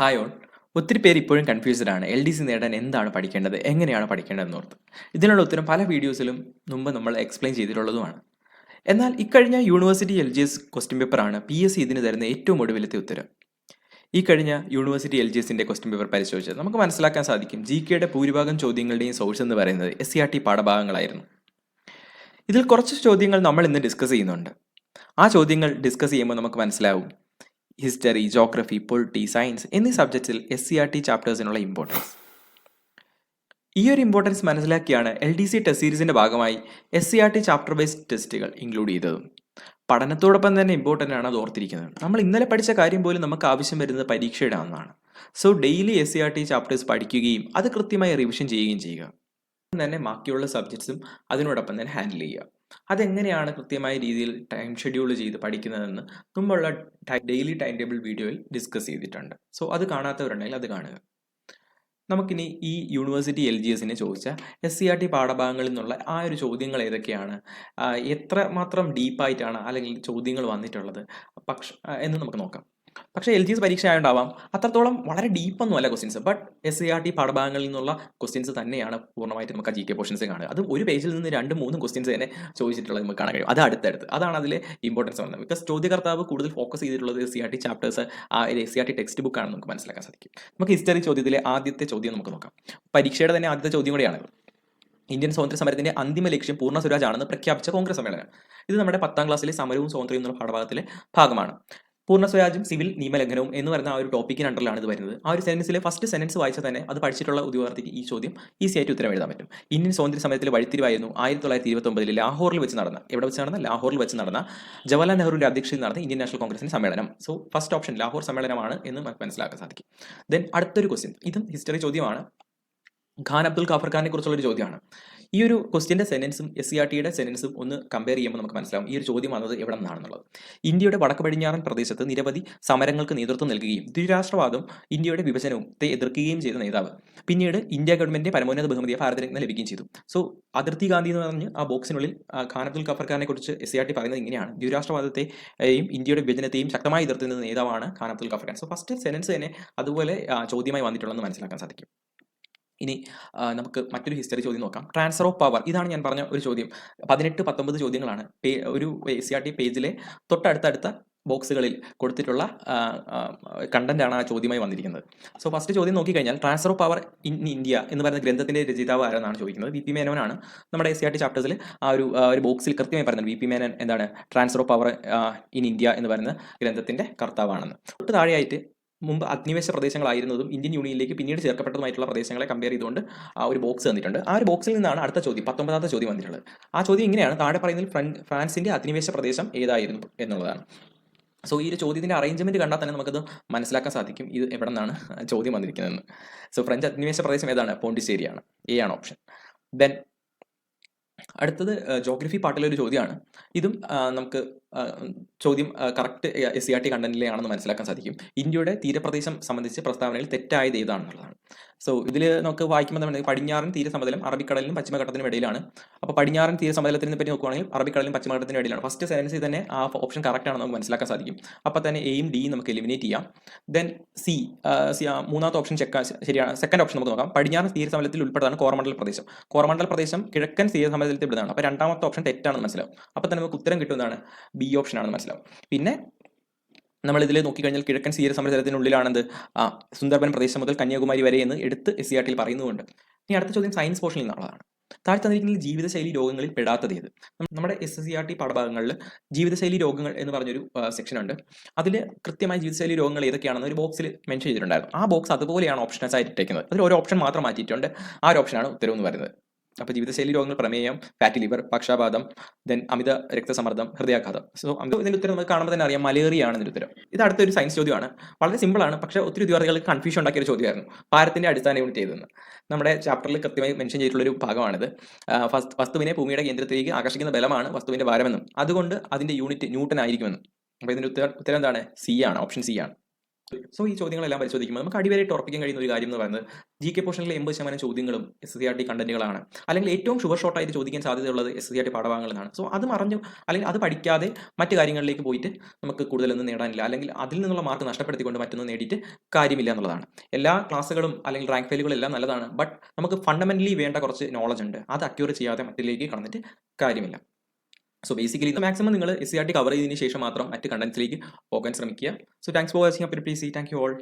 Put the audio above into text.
Hi all ഒത്തിരി പേര് ഇപ്പോഴും കൺഫ്യൂസ്ഡ് ആണ്. എൽ ഡി സി നേടാൻ എന്താണ് പഠിക്കേണ്ടത്? എങ്ങനെയാണ് പഠിക്കേണ്ടതെന്ന് ഓർത്ത് ഇതിനുള്ള ഉത്തരം പല വീഡിയോസിലും മുമ്പ് നമ്മൾ എക്സ്പ്ലെയിൻ ചെയ്തിട്ടുള്ളതുമാണ്. എന്നാൽ ഇക്കഴിഞ്ഞ university L G S question പേപ്പറാണ് പി എസ് സി ഇതിന് തരുന്ന ഏറ്റവും ഒടുവിലത്തെ ഉത്തരം. ഈ കഴിഞ്ഞ യൂണിവേഴ്സിറ്റി എൽ ജി എസിന്റെ ക്വസ്റ്റ്യൻ പേപ്പർ പരിശോധിച്ച് നമുക്ക് മനസ്സിലാക്കാൻ സാധിക്കും ജി കെയുടെ ഭൂരിഭാഗം ചോദ്യങ്ങളുടെയും സോഴ്സ് എന്ന് പറയുന്നത് എസ് സി ആർ ടി പാഠഭാഗങ്ങളായിരുന്നു. ഇതിൽ കുറച്ച് ചോദ്യങ്ങൾ നമ്മൾ ഇന്ന് ഡിസ്കസ് ചെയ്യുന്നുണ്ട്. ആ ചോദ്യങ്ങൾ ഡിസ്കസ് ചെയ്യുമ്പോൾ നമുക്ക് മനസ്സിലാവും ഹിസ്റ്ററി ജോഗ്രഫി പൊളിറ്റി സയൻസ് എന്നീ സബ്ജക്ട്സിൽ എസ് സി ആർ ടി ചാപ്റ്റേഴ്സിനുള്ള ഇമ്പോർട്ടൻസ് ഈ ഒരു ഇമ്പോർട്ടൻസ് മനസ്സിലാക്കിയാണ് എൽ ഡി സി ടെസ്റ്റ് സീരീസിന്റെ ഭാഗമായി S C R T chapter wise ടെസ്റ്റുകൾ ഇൻക്ലൂഡ് ചെയ്തതും. പഠനത്തോടൊപ്പം തന്നെ ഇമ്പോർട്ടന്റ് ആണ് അത് ഓർത്തിരിക്കുന്നത്. നമ്മൾ ഇന്നലെ പഠിച്ച കാര്യം പോലും നമുക്ക് ആവശ്യം വരുന്നത് പരീക്ഷയുടെ ഒന്നാണ് so daily S C R T chapters പഠിക്കുകയും അത് കൃത്യമായി റിവിഷൻ ചെയ്യുകയും ചെയ്യുക. തന്നെ ബാക്കിയുള്ള സബ്ജക്ട്സും അതിനോടൊപ്പം തന്നെ ഹാൻഡിൽ ചെയ്യുക. അതെങ്ങനെയാണ് കൃത്യമായ രീതിയിൽ ടൈം ഷെഡ്യൂൾ ചെയ്ത് പഠിക്കുന്നതെന്ന് മുമ്പുള്ള ഡെയിലി ടൈം ടേബിൾ വീഡിയോയിൽ ഡിസ്കസ് ചെയ്തിട്ടുണ്ട്. സോ അത് കാണാത്തവരുണ്ടെങ്കിൽ അത് കാണുക. നമുക്കിനി ഈ യൂണിവേഴ്സിറ്റി എൽ ജി എസിനെ ചോദിച്ച എസ് സി ആർ ടി പാഠഭാഗങ്ങളിൽ നിന്നുള്ള ആ ഒരു ചോദ്യങ്ങൾ ഏതൊക്കെയാണ്? എത്ര മാത്രം ഡീപ്പായിട്ടാണ് അല്ലെങ്കിൽ ചോദ്യങ്ങൾ വന്നിട്ടുള്ളത്? പക്ഷ എന്ന് നമുക്ക് നോക്കാം. പക്ഷേ എൽ ജി എസ് പരീക്ഷ ആയതുകൊണ്ടാവാം അത്രത്തോളം വളരെ ഡീപ്പൊന്നും അല്ല questions but S C R T പാഠഭാഗങ്ങളിൽ നിന്നുള്ള ക്വസ്റ്റ്യൻസ് തന്നെയാണ് പൂർണമായിട്ട് നമുക്ക് ജി കെ പോർഷൻസ് കാണുക. അത് ഒരു പേജിൽ നിന്ന് രണ്ടും മൂന്നും ക്വസ്റ്റ്യൻസ് തന്നെ ചോദിച്ചിട്ടുള്ളത് നമുക്ക് കാണാൻ കഴിയും. അത് അടുത്തടുത്ത്. അതാണ് അതിലെ ഇമ്പോർട്ടൻസ് വന്നത് ബിക്കോസ് ചോദ്യകർത്താവ് കൂടുതൽ ഫോക്കസ് ചെയ്തിട്ടുള്ളത് S C R T chapters S C R T textbook ആണെന്ന് നമുക്ക് മനസ്സിലാക്കാൻ സാധിക്കും. നമുക്ക് ഹിസ്റ്ററി ചോദ്യത്തിലെ ആദ്യത്തെ ചോദ്യം നമുക്ക് നോക്കാം. പരീക്ഷയുടെ തന്നെ ആദ്യത്തെ ചോദ്യം കൂടിയാണ്. ഇന്ത്യൻ സ്വാതന്ത്ര്യ സമരത്തിന്റെ അന്തിമ ലക്ഷ്യം പൂർണ സ്വരാജ് ആണെന്ന് പ്രഖ്യാപിച്ച കോൺഗ്രസ് സമ്മേളനം. ഇത് നമ്മുടെ പത്താം ക്ലാസ്സിലെ സമരവും സ്വാതന്ത്ര്യവും എന്നുള്ള പാഠഭാഗത്തിലെ ഭാഗമാണ്. പൂർണ സ്വരാജും സിവിൽ നിയമലംഘനവും എന്ന് പറയുന്ന ആ ഒരു ടോപ്പിക്കിന് അണ്ടറിലാണ് ഇത് വരുന്നത്. ആ ഒരു സെന്റൻസിലെ ഫസ്റ്റ് സെന്റൻസ് വായിച്ചാൽ തന്നെ അത് പഠിച്ചിട്ടുള്ള ഉദ്യോഗാർത്ഥിക്ക് ഈ ചോദ്യം ഈസിയായിട്ട് ഉത്തരം എഴുതാൻ പറ്റും. ഇന്ത്യൻ സ്വാതന്ത്ര്യ സമയത്തിൽ വഴിത്തിരിവായിരുന്നു ആയിരത്തി തൊള്ളായിരത്തി ഇരുപത്തൊമ്പതിൽ ലാഹോറിൽ വെച്ച് നടന്ന എവിടെ വെച്ച് നടന്ന? ലാഹോറിൽ വെച്ച് നടന്ന ജവഹർലാൽ നെഹ്റുവിന്റെ അധ്യക്ഷതയിൽ നടന്ന ഇന്ത്യൻ നാഷണൽ കോൺഗ്രസിന്റെ സമ്മേളനം. സോ ഫസ്റ്റ് ഓപ്ഷൻ ലാഹോർ സമ്മേളനമാണ് എന്ന് നമുക്ക് മനസ്സിലാക്കാൻ സാധിക്കും. ദെൻ അടുത്തൊരു ക്വസ്റ്റ്യൻ ഇതും ഹിസ്റ്ററി ചോദ്യമാണ്. ഖാൻ അബ്ദുൽ ഖാഫർ ഖാനെ കുറിച്ചുള്ള ഒരു ചോദ്യമാണ്. ഈ ഒരു ക്വസ്റ്റ്യന്റെ സെനൻസും എസ് സി ആർ ടിയുടെ സെനൻസും ഒന്ന് കമ്പയർ ചെയ്യുമ്പോൾ നമുക്ക് മനസ്സിലാവും ഈ ഒരു ചോദ്യം വന്നത് എവിടെ നിന്നാണെന്നുള്ളത്. ഇന്ത്യയുടെ വടക്ക് പടിഞ്ഞാറൻ പ്രദേശത്ത് നിരവധി സമരങ്ങൾക്ക് നേതൃത്വം നൽകുകയും ദ്വിരാഷ്ട്രവാദം ഇന്ത്യയുടെ വിഭജനവും എതിർക്കുകയും ചെയ്ത നേതാവ്. പിന്നീട് ഇന്ത്യ ഗവൺമെന്റിന്റെ പരമോന്നത ബഹുമതിയെ ഭാരതരത്ന ലഭിക്കുകയും ചെയ്തു. സോ അതിർത്തി ഗാന്ധി എന്ന് പറഞ്ഞ് ആ ബോക്സിനുള്ളിൽ ഖാൻ അബ്ദുൽ ഖാഫർ ഖാനെ കുറിച്ച് എസ് സി ആർ ടി പറയുന്നത് ഇങ്ങനെയാണ്. ദ്വിരാഷ്ട്രവാദത്തെയും ഇന്ത്യയുടെ വിഭജനത്തെയും ശക്തമായി എതിർത്തുന്ന നേതാവാണ് Khan Abdul Ghaffar so first sentence തന്നെ അതുപോലെ ചോദ്യമായി വന്നിട്ടുള്ളതെന്ന് മനസ്സിലാക്കാൻ സാധിക്കും. ഇനി നമുക്ക് മറ്റൊരു ഹിസ്റ്ററി ചോദ്യം നോക്കാം. ട്രാൻസ്ഫർ ഓഫ് പവർ ഇതാണ് ഞാൻ പറഞ്ഞ ഒരു ചോദ്യം. പതിനെട്ട് പത്തൊമ്പത് ചോദ്യങ്ങളാണ്. ഒരു എ സി ആർ ടി പേജിലെ തൊട്ടടുത്തടുത്ത ബോക്സുകളിൽ കൊടുത്തിട്ടുള്ള കണ്ടന്റാണ് ആ ചോദ്യമായി വന്നിരിക്കുന്നത്. സോ ഫസ്റ്റ് ചോദ്യം നോക്കിക്കഴിഞ്ഞാൽ transfer of power in India എന്ന് പറയുന്ന ഗ്രന്ഥത്തിന്റെ രചയിതാവ് ആരെന്നാണ് ചോദിക്കുന്നത്? വി പി മേനോനാണ് നമ്മുടെ എസ് സി ആർ ടി ചാപ്റ്റേഴ്സിൽ ആ ഒരു ഒരു ബോക്സിൽ കൃത്യമായി പറയുന്നത് വി പി മേനൻ എന്താണ്? Transfer of power in India എന്ന് പറയുന്ന ഗ്രന്ഥത്തിന്റെ കർത്താവാണെന്ന്. തൊട്ട് താഴെയായിട്ട് മുമ്പ് അധിനിവേശ പ്രദേശങ്ങളായിരുന്നതും ഇന്ത്യൻ യൂണിയനിലേക്ക് പിന്നീട് ചേർക്കപ്പെട്ടതുമായിട്ടുള്ള പ്രദേശങ്ങളെ കമ്പയർ ചെയ്തുകൊണ്ട് ആ ഒരു ബോക്സ് തന്നിട്ടുണ്ട്. ആ ഒരു ബോക്സിൽ നിന്നാണ് അടുത്ത ചോദ്യം പത്തൊമ്പതാമത്തെ ചോദ്യം വന്നിട്ടുള്ളത്. ആ ചോദ്യം ഇങ്ങനെയാണ് താഴെ പറയുന്നതിൽ ഫ്രാൻസിന്റെ അധിനിവേശ പ്രദേശം ഏതായിരുന്നു എന്നുള്ളതാണ്. സോ ഈ ഒരു ചോദ്യത്തിന്റെ അറേഞ്ച്മെന്റ് കണ്ടാൽ തന്നെ നമുക്കത് മനസ്സിലാക്കാൻ സാധിക്കും ഇത് എവിടെ നിന്നാണ് ചോദ്യം വന്നിരിക്കുന്നതെന്ന്. സോ ഫ്രഞ്ച് അധിനിവേശ പ്രദേശം ഏതാണ്? പോണ്ടിച്ചേരിയാണ്. എ ആണ് ഓപ്ഷൻ ദെൻ അടുത്തത് ജോഗ്രഫി പാട്ടിലെ ഒരു ചോദ്യമാണ്. ഇതും നമുക്ക് ചോദ്യം correct S C R T കണ്ടന്റിലെ ആണെന്ന് മനസ്സിലാക്കാൻ സാധിക്കും. ഇന്ത്യയുടെ തീരപ്രദേശം സംബന്ധിച്ച് പ്രസ്താവനയിൽ തെറ്റായത് ഏതാണെന്നുള്ളതാണ്. സോ ഇതിൽ നമുക്ക് വായിക്കുമ്പോൾ തന്നെ പടിഞ്ഞാറൻ തീരസമതലം അറബിക്കടലിനും പശ്ചിമഘട്ടത്തിനും ഇടയിലാണ്. അപ്പോൾ പടിഞ്ഞാറൻ തീരസമതലത്തിനെ പറ്റി നോക്കുകയാണെങ്കിൽ അറബിക്കടലിനും പശ്ചിമഘട്ടത്തിനും ഇടയിലാണ്. ഫസ്റ്റ് സെൻസിൽ തന്നെ ആ ഓപ്ഷൻ കറക്റ്റ് ആണെന്ന് നമുക്ക് മനസ്സിലാക്കാൻ സാധിക്കും. അപ്പോൾ തന്നെ എയും ഡിയും നമുക്ക് എലിമിനേറ്റ് ചെയ്യാം. ദെൻ സി മൂന്നാമത്തെ ഓപ്ഷൻ ചെക്ക് ശരിയാണ്. സെക്കൻഡ് ഓപ്ഷൻ നമുക്ക് നോക്കാം. പടിഞ്ഞാറൻ തീരസമതലത്തിൽ ഉൾപ്പെടുന്നതാണ് കോറമണ്ഡൽ പ്രദേശം. കോറമണ്ഡൽ പ്രദേശം കിഴക്കൻ തീരസമതലത്തിൽ ഇവിടെയാണ് അപ്പോൾ രണ്ടാമത്തെ ഓപ്ഷൻ തെറ്റാണെന്ന് മനസ്സിലാവും. അപ്പോൾ തന്നെ നമുക്ക് ഉത്തരം കിട്ടുന്നതാണ്. ബി ഓപ്ഷൻ ആണെന്ന് മനസ്സിലാവും. പിന്നെ നമ്മൾ ഇതിൽ നോക്കിക്കഴിഞ്ഞാൽ കിഴക്കൻ സീര ആ സുന്ദർബൻ പ്രദേശം മുതൽ കന്യാകുമാരി വരെ എന്ന് എടുത്ത് എസ് സി ആർ ടിയിൽ പറയുന്നുണ്ട് ഇനി അടുത്ത ചോദ്യം സയൻസ് പോർഷനിൽ നിന്നുള്ളതാണ്. താഴെ തന്നിരിക്കുന്ന ജീവിതശൈലി രോഗങ്ങളിൽ പെടാത്തത് ഏത്? നമ്മുടെ S S C R T പാഠഭാഗങ്ങളിൽ ജീവിതശൈലി രോഗങ്ങൾ എന്ന് പറഞ്ഞൊരു സെക്ഷൻ ഉണ്ട്. അതിൽ കൃത്യമായ ജീവിതശൈലി രോഗങ്ങൾ ഏതൊക്കെയാണെന്ന് ഒരു ബോക്സിൽ മെൻഷൻ ചെയ്തിട്ടുണ്ടായിരുന്നു. ആ ബോക്സ് അതുപോലെയാണ് ഓപ്ഷൻസ് ആയിട്ട് ഇട്ടേക്കുന്നത്. അതിൽ ഒരു ഓപ്ഷൻ മാത്രം മാറ്റിയിട്ടുണ്ട്. ആ ഒരു ഓപ്ഷനാണ് ഉത്തരവ് എന്ന് പറയുന്നത്. അപ്പോൾ ജീവിതശൈലി രോഗങ്ങൾ പ്രമേയം ഫാറ്റി ലിവർ പക്ഷാപാതം ദെൻ അമിത രക്തസമ്മർദ്ദം ഹൃദയാഘാതം. സോ അമിത ഇതിന്റെ ഉത്തരം നമുക്ക് കാണുമ്പോൾ തന്നെ അറിയാം മലേറിയ ആണ് ഇതിന്റെ ഉത്തരം. ഇത് അടുത്തൊരു സയൻസ് ചോദ്യമാണ്. വളരെ സിമ്പിൾ ആണ് പക്ഷേ ഒത്തിരി വിദ്യാർത്ഥികൾക്ക് കൺഫ്യൂഷൻ ഉണ്ടാക്കിയ ഒരു ചോദ്യമായിരുന്നു. ഭാരത്തിന്റെ അടിസ്ഥാന യൂണിറ്റ് ചെയ്തെന്ന് നമ്മുടെ ചാപ്റ്ററിൽ കൃത്യമായി മെൻഷൻ ചെയ്തിട്ടുള്ള ഒരു ഭാഗമാണിത്. വസ്തുവിനെ ഭൂമിയുടെ കേന്ദ്രത്തിലേക്ക് ആകർഷിക്കുന്ന ബലമാണ് വസ്തുവിന്റെ ഭാരമെന്നും. അതുകൊണ്ട് അതിന്റെ യൂണിറ്റ് ന്യൂട്ടൺ ആയിരിക്കുമെന്നും അപ്പോൾ ഇതിന്റെ ഉത്തരം ഉത്തരം എന്താണ്? സി ആണ് ഓപ്ഷൻ സി ആണ്. സോ ഈ ചോദ്യങ്ങളെല്ലാം പരിശോധിക്കുമ്പോൾ നമുക്ക് അടിവരായിട്ട് ഉറപ്പിക്കാൻ കഴിയുന്ന ഒരു കാര്യം എന്ന് പറയുന്നത് ജി കെ പോർഷനിലെ എൺപത് ശതമാനം ചോദ്യങ്ങളും എസ് സി ആർ ടി കണ്ടന്റുകളാണ് അല്ലെങ്കിൽ ഏറ്റവും ഷുവർ ഷോട്ടായിട്ട് ചോദിക്കാൻ സാധ്യതയുള്ളത് എസ് സി ആർ ടി പാഠഭാഗങ്ങളാണ്. സോ അത് മറിഞ്ഞു അല്ലെങ്കിൽ അത് പഠിക്കാതെ മറ്റു കാര്യങ്ങളിലേക്ക് പോയിട്ട് നമുക്ക് കൂടുതലൊന്നും നേടാനില്ല. അല്ലെങ്കിൽ അതിൽ നിന്നുള്ള മാർക്ക് നഷ്ടപ്പെടുത്തിക്കൊണ്ട് മറ്റൊന്നും നേടിയിട്ട് കാര്യമില്ല എന്നുള്ളതാണ്. എല്ലാ ക്ലാസ്സുകളും അല്ലെങ്കിൽ റാങ്ക് ഫയലുകളും എല്ലാം നല്ലതാണ്. ബട്ട് നമുക്ക് ഫണ്ടമെന്റലി വേണ്ട കുറച്ച് നോളജ് ഉണ്ട്. അത് അക്യൂർ ചെയ്യാതെ മറ്റിലേക്ക് കടന്നിട്ട് കാര്യമില്ല. സോ ബേസിക്കലി മാക്സിമം നിങ്ങൾ S C R T cover ചെയ്തതിന് ശേഷം മാത്രം മറ്റ് കണ്ടന്റ്സിലേക്ക് പോകാൻ ശ്രമിക്കുക. So thanks for watching up please thank you all